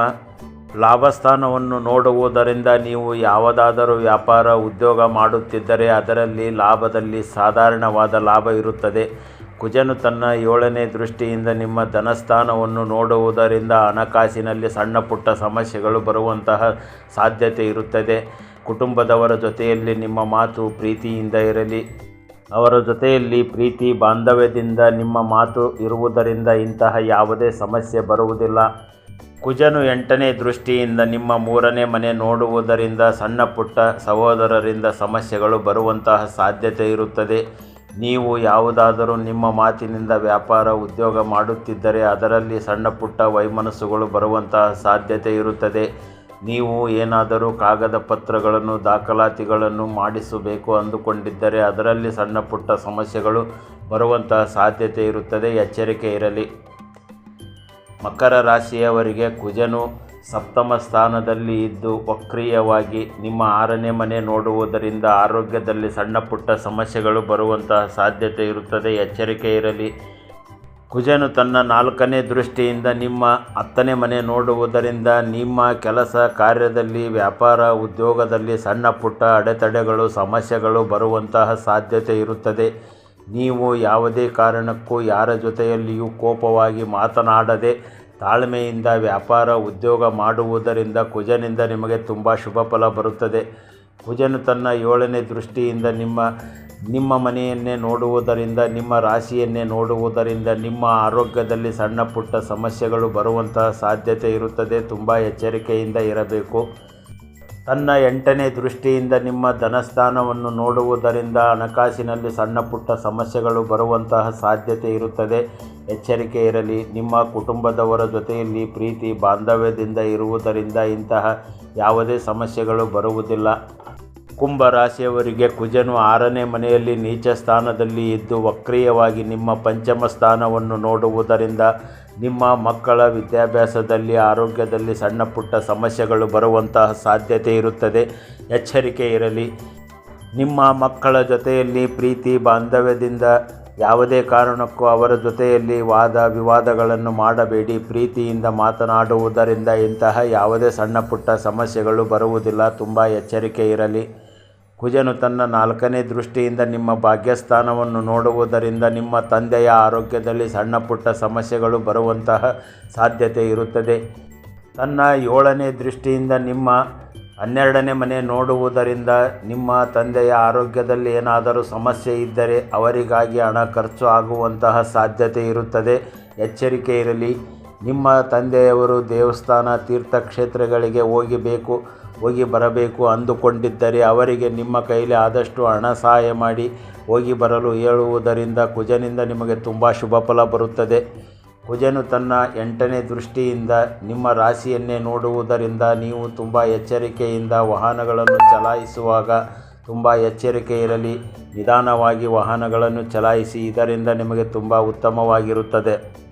A: ಲಾಭಸ್ಥಾನವನ್ನು ನೋಡುವುದರಿಂದ ನೀವು ಯಾವುದಾದರೂ ವ್ಯಾಪಾರ, ಉದ್ಯೋಗ ಮಾಡುತ್ತಿದ್ದರೆ ಅದರಲ್ಲಿ ಲಾಭದಲ್ಲಿ ಸಾಧಾರಣವಾದ ಲಾಭ ಇರುತ್ತದೆ. ಕುಜನು ತನ್ನ ಏಳನೇ ದೃಷ್ಟಿಯಿಂದ ನಿಮ್ಮ ಧನಸ್ಥಾನವನ್ನು ನೋಡುವುದರಿಂದ ಹಣಕಾಸಿನಲ್ಲಿ ಸಣ್ಣ ಪುಟ್ಟ ಸಮಸ್ಯೆಗಳು ಬರುವಂತಹ ಸಾಧ್ಯತೆ ಇರುತ್ತದೆ. ಕುಟುಂಬದವರ ಜೊತೆಯಲ್ಲಿ ನಿಮ್ಮ ಮಾತು ಪ್ರೀತಿಯಿಂದ ಇರಲಿ. ಅವರ ಜೊತೆಯಲ್ಲಿ ಪ್ರೀತಿ, ಬಾಂಧವ್ಯದಿಂದ ನಿಮ್ಮ ಮಾತು ಇರುವುದರಿಂದ ಇಂತಹ ಯಾವುದೇ ಸಮಸ್ಯೆ ಬರುವುದಿಲ್ಲ. ಕುಜನು ಎಂಟನೇ ದೃಷ್ಟಿಯಿಂದ ನಿಮ್ಮ ಮೂರನೇ ಮನೆ ನೋಡುವುದರಿಂದ ಸಣ್ಣ ಪುಟ್ಟ ಸಹೋದರರಿಂದ ಸಮಸ್ಯೆಗಳು ಬರುವಂತಹ ಸಾಧ್ಯತೆ ಇರುತ್ತದೆ. ನೀವು ಯಾವುದಾದರೂ ನಿಮ್ಮ ಮಾತಿನಿಂದ ವ್ಯಾಪಾರ, ಉದ್ಯೋಗ ಮಾಡುತ್ತಿದ್ದರೆ ಅದರಲ್ಲಿ ಸಣ್ಣ ಪುಟ್ಟ ವೈಮನಸ್ಸುಗಳು ಬರುವಂತಹ ಸಾಧ್ಯತೆ ಇರುತ್ತದೆ. ನೀವು ಏನಾದರೂ ಕಾಗದ ಪತ್ರಗಳನ್ನು, ದಾಖಲಾತಿಗಳನ್ನು ಮಾಡಿಸಬೇಕು ಅಂದುಕೊಂಡಿದ್ದರೆ ಅದರಲ್ಲಿ ಸಣ್ಣ ಪುಟ್ಟ ಸಮಸ್ಯೆಗಳು ಬರುವಂತಹ ಸಾಧ್ಯತೆ ಇರುತ್ತದೆ. ಎಚ್ಚರಿಕೆ ಇರಲಿ. ಮಕರ ರಾಶಿಯವರಿಗೆ ಕುಜನು ಸಪ್ತಮ ಸ್ಥಾನದಲ್ಲಿ ಇದ್ದು ವಕ್ರಿಯವಾಗಿ ನಿಮ್ಮ ಆರನೇ ಮನೆ ನೋಡುವುದರಿಂದ ಆರೋಗ್ಯದಲ್ಲಿ ಸಣ್ಣ ಪುಟ್ಟ ಸಮಸ್ಯೆಗಳು ಬರುವಂತಹ ಸಾಧ್ಯತೆ ಇರುತ್ತದೆ. ಎಚ್ಚರಿಕೆ ಇರಲಿ. ಕುಜನು ತನ್ನ ನಾಲ್ಕನೇ ದೃಷ್ಟಿಯಿಂದ ನಿಮ್ಮ ಹತ್ತನೇ ಮನೆ ನೋಡುವುದರಿಂದ ನಿಮ್ಮ ಕೆಲಸ ಕಾರ್ಯದಲ್ಲಿ, ವ್ಯಾಪಾರ ಉದ್ಯೋಗದಲ್ಲಿ ಸಣ್ಣ ಪುಟ್ಟ ಅಡೆತಡೆಗಳು, ಸಮಸ್ಯೆಗಳು ಬರುವಂತಹ ಸಾಧ್ಯತೆ ಇರುತ್ತದೆ. ನೀವು ಯಾವುದೇ ಕಾರಣಕ್ಕೂ ಯಾರ ಜೊತೆಯಲ್ಲಿಯೂ ಕೋಪವಾಗಿ ಮಾತನಾಡದೆ ತಾಳ್ಮೆಯಿಂದ ವ್ಯಾಪಾರ ಉದ್ಯೋಗ ಮಾಡುವುದರಿಂದ ಕುಜನಿಂದ ನಿಮಗೆ ತುಂಬ ಶುಭ ಫಲ ಬರುತ್ತದೆ. ಕುಜನು ತನ್ನ ಏಳನೇ ದೃಷ್ಟಿಯಿಂದ ನಿಮ್ಮ ನಿಮ್ಮ ಮನೆಯನ್ನೇ ನೋಡುವುದರಿಂದ, ನಿಮ್ಮ ರಾಶಿಯನ್ನೇ ನೋಡುವುದರಿಂದ ನಿಮ್ಮ ಆರೋಗ್ಯದಲ್ಲಿ ಸಣ್ಣ ಪುಟ್ಟ ಸಮಸ್ಯೆಗಳು ಬರುವಂತಹ ಸಾಧ್ಯತೆ ಇರುತ್ತದೆ. ತುಂಬ ಎಚ್ಚರಿಕೆಯಿಂದ ಇರಬೇಕು. ತನ್ನ ಎಂಟನೇ ದೃಷ್ಟಿಯಿಂದ ನಿಮ್ಮ ಧನಸ್ಥಾನವನ್ನು ನೋಡುವುದರಿಂದ ಹಣಕಾಸಿನಲ್ಲಿ ಸಣ್ಣ ಪುಟ್ಟ ಸಮಸ್ಯೆಗಳು ಬರುವಂತಹ ಸಾಧ್ಯತೆ ಇರುತ್ತದೆ. ಎಚ್ಚರಿಕೆ ಇರಲಿ. ನಿಮ್ಮ ಕುಟುಂಬದವರ ಜೊತೆಯಲ್ಲಿ ಪ್ರೀತಿ, ಬಾಂಧವ್ಯದಿಂದ ಇರುವುದರಿಂದ ಇಂತಹ ಯಾವುದೇ ಸಮಸ್ಯೆಗಳು ಬರುವುದಿಲ್ಲ. ಕುಂಭ ರಾಶಿಯವರಿಗೆ ಕುಜನು ಆರನೇ ಮನೆಯಲ್ಲಿ ನೀಚ ಸ್ಥಾನದಲ್ಲಿ ಇದ್ದು ವಕ್ರೀಯವಾಗಿ ನಿಮ್ಮ ಪಂಚಮ ಸ್ಥಾನವನ್ನು ನೋಡುವುದರಿಂದ ನಿಮ್ಮ ಮಕ್ಕಳ ವಿದ್ಯಾಭ್ಯಾಸದಲ್ಲಿ, ಆರೋಗ್ಯದಲ್ಲಿ ಸಣ್ಣ ಪುಟ್ಟ ಸಮಸ್ಯೆಗಳು ಬರುವಂತಹ ಸಾಧ್ಯತೆ ಇರುತ್ತದೆ. ಎಚ್ಚರಿಕೆ ಇರಲಿ. ನಿಮ್ಮ ಮಕ್ಕಳ ಜೊತೆಯಲ್ಲಿ ಪ್ರೀತಿ, ಬಾಂಧವ್ಯದಿಂದ ಯಾವುದೇ ಕಾರಣಕ್ಕೂ ಅವರ ಜೊತೆಯಲ್ಲಿ ವಾದ ವಿವಾದಗಳನ್ನು ಮಾಡಬೇಡಿ. ಪ್ರೀತಿಯಿಂದ ಮಾತನಾಡುವುದರಿಂದ ಇಂತಹ ಯಾವುದೇ ಸಣ್ಣ ಪುಟ್ಟ ಸಮಸ್ಯೆಗಳು ಬರುವುದಿಲ್ಲ. ತುಂಬ ಎಚ್ಚರಿಕೆ ಇರಲಿ. ಕುಜನು ತನ್ನ ನಾಲ್ಕನೇ ದೃಷ್ಟಿಯಿಂದ ನಿಮ್ಮ ಭಾಗ್ಯಸ್ಥಾನವನ್ನು ನೋಡುವುದರಿಂದ ನಿಮ್ಮ ತಂದೆಯ ಆರೋಗ್ಯದಲ್ಲಿ ಸಣ್ಣ ಪುಟ್ಟ ಸಮಸ್ಯೆಗಳು ಬರುವಂತಹ ಸಾಧ್ಯತೆ ಇರುತ್ತದೆ. ತನ್ನ ಏಳನೇ ದೃಷ್ಟಿಯಿಂದ ನಿಮ್ಮ ಹನ್ನೆರಡನೇ ಮನೆ ನೋಡುವುದರಿಂದ ನಿಮ್ಮ ತಂದೆಯ ಆರೋಗ್ಯದಲ್ಲಿ ಏನಾದರೂ ಸಮಸ್ಯೆ ಇದ್ದರೆ ಅವರಿಗಾಗಿ ಹಣ ಖರ್ಚು ಆಗುವಂತಹ ಸಾಧ್ಯತೆ ಇರುತ್ತದೆ. ಎಚ್ಚರಿಕೆ ಇರಲಿ. ನಿಮ್ಮ ತಂದೆಯವರು ದೇವಸ್ಥಾನ ತೀರ್ಥಕ್ಷೇತ್ರಗಳಿಗೆ ಹೋಗಿಬೇಕು. ಹೋಗಿ ಬರಬೇಕು ಅಂದುಕೊಂಡಿದ್ದರೆ ಅವರಿಗೆ ನಿಮ್ಮ ಕೈಲಿ ಆದಷ್ಟು ಹಣ ಸಹಾಯ ಮಾಡಿ ಹೋಗಿ ಬರಲು ಹೇಳುವುದರಿಂದ ಕುಜನಿಂದ ನಿಮಗೆ ತುಂಬ ಶುಭ ಫಲ ಬರುತ್ತದೆ. ಕುಜನು ತನ್ನ ಎಂಟನೇ ದೃಷ್ಟಿಯಿಂದ ನಿಮ್ಮ ರಾಶಿಯನ್ನೇ ನೋಡುವುದರಿಂದ ನೀವು ತುಂಬ ಎಚ್ಚರಿಕೆಯಿಂದ ವಾಹನಗಳನ್ನು ಚಲಾಯಿಸುವಾಗ ತುಂಬ ಎಚ್ಚರಿಕೆ ಇರಲಿ. ನಿಧಾನವಾಗಿ ವಾಹನಗಳನ್ನು ಚಲಾಯಿಸಿ, ಇದರಿಂದ ನಿಮಗೆ ತುಂಬ ಉತ್ತಮವಾಗಿರುತ್ತದೆ.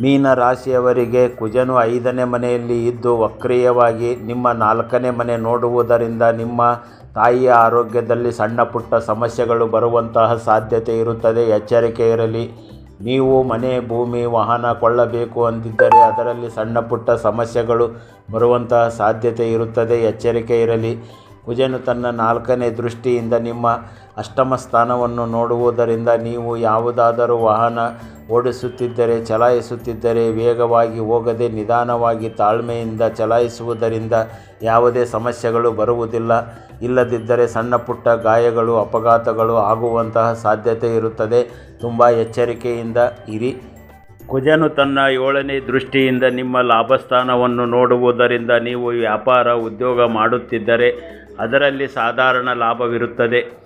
A: ಮೀನ ರಾಶಿಯವರಿಗೆ ಕುಜನು ಐದನೇ ಮನೆಯಲ್ಲಿ ಇದ್ದು ವಕ್ರೀಯವಾಗಿ ನಿಮ್ಮ ನಾಲ್ಕನೇ ಮನೆ ನೋಡುವುದರಿಂದ ನಿಮ್ಮ ತಾಯಿಯ ಆರೋಗ್ಯದಲ್ಲಿ ಸಣ್ಣ ಪುಟ್ಟ ಸಮಸ್ಯೆಗಳು ಬರುವಂತಹ ಸಾಧ್ಯತೆ ಇರುತ್ತದೆ. ಎಚ್ಚರಿಕೆ ಇರಲಿ. ನೀವು ಮನೆ, ಭೂಮಿ, ವಾಹನ ಕೊಳ್ಳಬೇಕು ಅಂದಿದ್ದರೆ ಅದರಲ್ಲಿ ಸಣ್ಣ ಪುಟ್ಟ ಸಮಸ್ಯೆಗಳು ಬರುವಂತಹ ಸಾಧ್ಯತೆ ಇರುತ್ತದೆ. ಎಚ್ಚರಿಕೆ ಇರಲಿ. ಕುಜನು ತನ್ನ ನಾಲ್ಕನೇ ದೃಷ್ಟಿಯಿಂದ ನಿಮ್ಮ ಅಷ್ಟಮ ಸ್ಥಾನವನ್ನು ನೋಡುವುದರಿಂದ ನೀವು ಯಾವುದಾದರೂ ವಾಹನ ಓಡಿಸುತ್ತಿದ್ದರೆ, ಚಲಾಯಿಸುತ್ತಿದ್ದರೆ ವೇಗವಾಗಿ ಹೋಗದೆ ನಿಧಾನವಾಗಿ ತಾಳ್ಮೆಯಿಂದ ಚಲಾಯಿಸುವುದರಿಂದ ಯಾವುದೇ ಸಮಸ್ಯೆಗಳು ಬರುವುದಿಲ್ಲ. ಇಲ್ಲದಿದ್ದರೆ ಸಣ್ಣ ಪುಟ್ಟ ಗಾಯಗಳು, ಅಪಘಾತಗಳು ಆಗುವಂತಹ ಸಾಧ್ಯತೆ ಇರುತ್ತದೆ. ತುಂಬ ಎಚ್ಚರಿಕೆಯಿಂದ ಇರಿ. ಕುಜನು ತನ್ನ ಏಳನೇ ದೃಷ್ಟಿಯಿಂದ ನಿಮ್ಮ ಲಾಭಸ್ಥಾನವನ್ನು ನೋಡುವುದರಿಂದ ನೀವು ವ್ಯಾಪಾರ, ಉದ್ಯೋಗ ಮಾಡುತ್ತಿದ್ದರೆ ಅದರಲ್ಲಿ ಸಾಧಾರಣ ಲಾಭವಿರುತ್ತದೆ.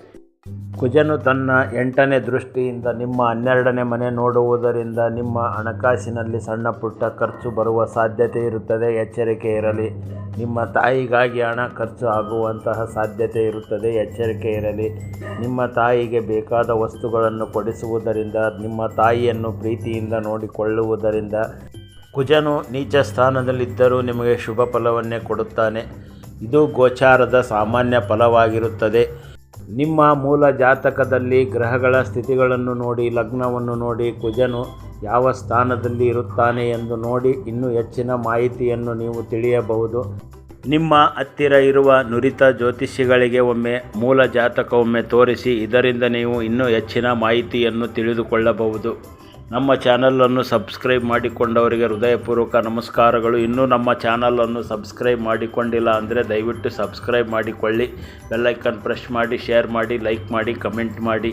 A: ಕುಜನು ತನ್ನ ಎಂಟನೇ ದೃಷ್ಟಿಯಿಂದ ನಿಮ್ಮ ಹನ್ನೆರಡನೇ ಮನೆ ನೋಡುವುದರಿಂದ ನಿಮ್ಮ ಹಣಕಾಸಿನಲ್ಲಿ ಸಣ್ಣ ಪುಟ್ಟ ಖರ್ಚು ಬರುವ ಸಾಧ್ಯತೆ ಇರುತ್ತದೆ. ಎಚ್ಚರಿಕೆ ಇರಲಿ. ನಿಮ್ಮ ತಾಯಿಗಾಗಿ ಹಣ ಖರ್ಚು ಆಗುವಂತಹ ಸಾಧ್ಯತೆ ಇರುತ್ತದೆ. ಎಚ್ಚರಿಕೆ ಇರಲಿ. ನಿಮ್ಮ ತಾಯಿಗೆ ಬೇಕಾದ ವಸ್ತುಗಳನ್ನು ಕೊಡಿಸುವುದರಿಂದ, ನಿಮ್ಮ ತಾಯಿಯನ್ನು ಪ್ರೀತಿಯಿಂದ ನೋಡಿಕೊಳ್ಳುವುದರಿಂದ ಕುಜನು ನೀಚ ಸ್ಥಾನದಲ್ಲಿದ್ದರೂ ನಿಮಗೆ ಶುಭ ಫಲವನ್ನೇ ಕೊಡುತ್ತಾನೆ. ಇದು ಗೋಚಾರದ ಸಾಮಾನ್ಯ ಫಲವಾಗಿರುತ್ತದೆ. ನಿಮ್ಮ ಮೂಲ ಜಾತಕದಲ್ಲಿ ಗ್ರಹಗಳ ಸ್ಥಿತಿಗಳನ್ನು ನೋಡಿ, ಲಗ್ನವನ್ನು ನೋಡಿ, ಕುಜನು ಯಾವ ಸ್ಥಾನದಲ್ಲಿ ಇರುತ್ತಾನೆ ಎಂದು ನೋಡಿ ಇನ್ನೂ ಹೆಚ್ಚಿನ ಮಾಹಿತಿಯನ್ನು ನೀವು ತಿಳಿಯಬಹುದು. ನಿಮ್ಮ ಹತ್ತಿರ ಇರುವ ನುರಿತ ಜ್ಯೋತಿಷಿಗಳಿಗೆ ಒಮ್ಮೆ ಮೂಲ ಜಾತಕ ಒಮ್ಮೆ ತೋರಿಸಿ, ಇದರಿಂದ ನೀವು ಇನ್ನೂ ಹೆಚ್ಚಿನ ಮಾಹಿತಿಯನ್ನು ತಿಳಿದುಕೊಳ್ಳಬಹುದು. ನಮ್ಮ ಚಾನಲನ್ನು ಸಬ್ಸ್ಕ್ರೈಬ್ ಮಾಡಿಕೊಂಡವರಿಗೆ ಹೃದಯಪೂರ್ವಕ ನಮಸ್ಕಾರಗಳು. ಇನ್ನೂ ನಮ್ಮ ಚಾನಲನ್ನು ಸಬ್ಸ್ಕ್ರೈಬ್ ಮಾಡಿಕೊಂಡಿಲ್ಲ ಅಂದರೆ ದಯವಿಟ್ಟು ಸಬ್ಸ್ಕ್ರೈಬ್ ಮಾಡಿಕೊಳ್ಳಿ. ಬೆಲ್ಲೈಕನ್ ಪ್ರೆಸ್ ಮಾಡಿ ಶೇರ್ ಮಾಡಿ ಲೈಕ್ ಮಾಡಿ ಕಮೆಂಟ್ ಮಾಡಿ.